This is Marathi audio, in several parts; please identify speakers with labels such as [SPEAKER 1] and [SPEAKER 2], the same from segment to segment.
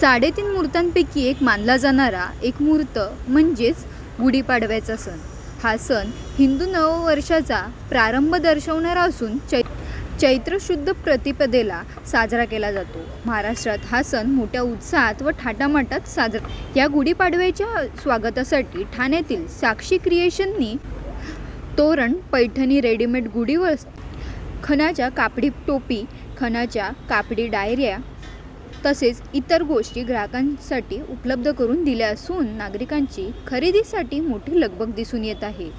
[SPEAKER 1] साडेतीन मूर्तांपैकी एक मानला जाणारा एक मूर्त म्हणजेच गुढीपाडव्याचा सण. हा सण हिंदू नववर्षाचा प्रारंभ दर्शवणारा असून चै चैत्र शुद्ध प्रतिपदेला साजरा केला जातो. महाराष्ट्रात हा सण मोठ्या उत्साहात व थाटामाटात साजरा या गुढीपाडव्याच्या स्वागतासाठी ठाण्यातील साक्षी क्रिएशननी तोरण पैठणी रेडीमेड गुढी वस्त खणाच्या कापडी टोपी खणाच्या कापडी डायऱ्या तसेच इतर गोष्टी ग्राहकांसाठी उपलब्ध करून दिल्या असून नागरिकांची खरेदीसाठी मोठी लगबग दिसून येत आहे.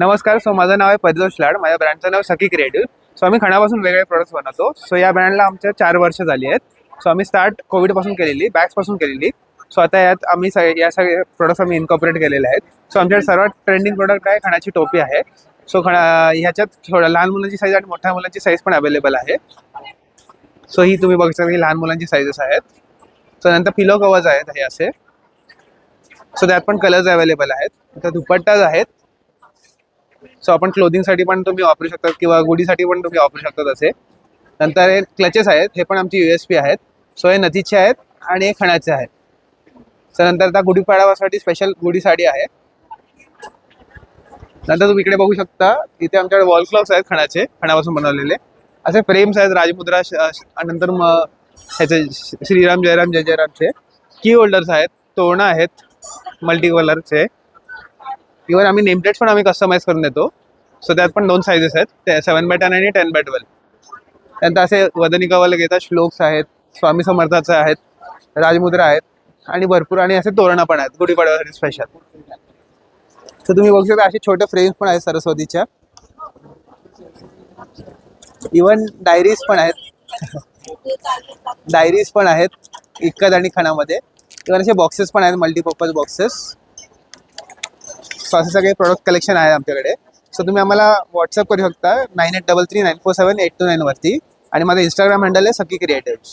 [SPEAKER 2] नमस्कार सो माझं नाव आहे परितोष लाड. माझ्या ब्रँडचं नाव सखी क्रिएटिव्ह सो आम्ही खणापासून वेगळे प्रोडक्ट्स बनवतो. सो या ब्रँडला आमच्या चार वर्ष झाली आहेत. सो आम्ही स्टार्ट कोविडपासून केलेली बॅग्सपासून केलेली. सो आता यात आम्ही सगळे या सगळे प्रोडक्ट्स आम्ही इन्कॉपरेट केलेले आहेत. सो आमच्याकडे सर्वात ट्रेंडिंग प्रोडक्ट आहे खणाची टोपी आहे. सो खणा ह्याच्यात थोडं लहान मुलांची साईज आणि मोठ्या मुलांची साईज पण अवेलेबल आहे. सो ही तुम्ही बघू शकता लहान मुलांची साईजेस आहेत. सो नंतर पिलो कवर्स आहेत हे असे. सो त्यात पण कलर्स अवेलेबल आहेत. तर दुपट्टाज आहेत. सो आपण क्लोथिंगसाठी पण तुम्ही वापरू शकता किंवा गुढीसाठी पण तुम्ही वापरू शकता असे नंतर हे क्लचेस आहेत. हे पण आमचे यू एस पी आहेत. सो हे नदीचे आहेत आणि हे खणाचे आहेत. सो नंतर आता गुढीपाडवासाठी स्पेशल गुढी साडी आहे. नंतर तुम्ही इकडे बघू शकता इथे आमच्याकडे वॉल क्लॉक्स आहेत खणाचे खणापासून बनवलेले. असे फ्रेम्स आहेत राजमुद्रा नंतर मग ह्याचे श्रीराम जयराम जय जयरामचे की होल्डर्स आहेत तोरणं आहेत मल्टी कलरचे इव्हन आम्ही नेमप्लेट्स पण आम्ही कस्टमाइज करून देतो. सो त्यात पण दोन साईजेस आहेत. ते सेवन बाय टेन आणि टेन बाय ट्वेल्व त्यानंतर असे वदनी कवल घेतात श्लोक्स आहेत स्वामी समर्थाचे आहेत राजमुद्रा आहेत आणि भरपूर आणि असे तोरणं पण आहेत गुढीपाडव्यासाठी स्पेशल तर तुम्ही बघू शकता असे छोटे फ्रेम्स पण आहेत सरस्वतीच्या. इवन डायरीज पण आहेत. डायरीज पण आहेत इक्कत आणि खणामध्ये. इवन असे बॉक्सेस पण आहेत मल्टीपर्पज बॉक्सेस सो असे सगळे प्रोडक्ट कलेक्शन आहे आमच्याकडे. सो तुम्ही आम्हाला व्हॉट्सअप करू शकता nine eight double three nine four seven eight two nine वरती. आणि माझं इंस्टाग्राम हँडल आहे सकी क्रिएटिव्स